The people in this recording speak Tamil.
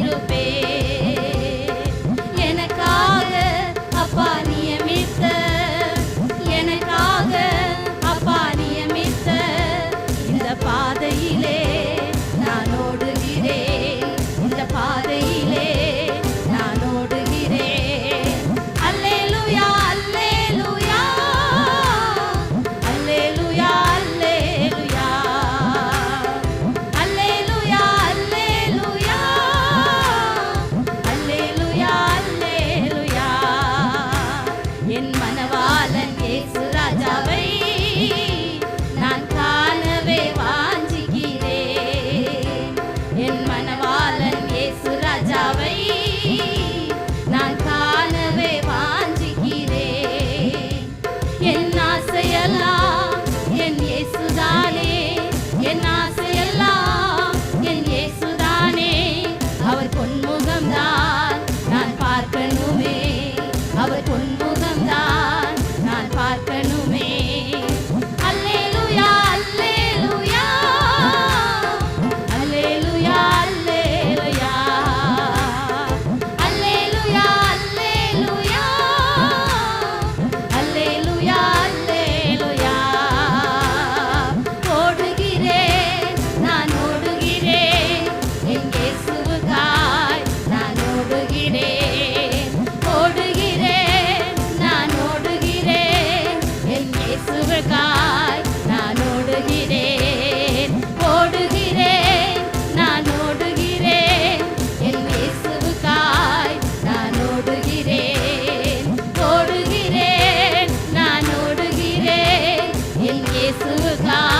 little baby. ஆசையெல்லாம் கீழ்கழக்காய் நான் ஓடுகிறேன் ஓடுகிறேன் நான் ஓடுகிறேன். என் இயேசுவுக்காய் நான் ஓடுகிறேன் ஓடுகிறேன் நான் ஓடுகிறேன். என் இயேசுவுக்காய்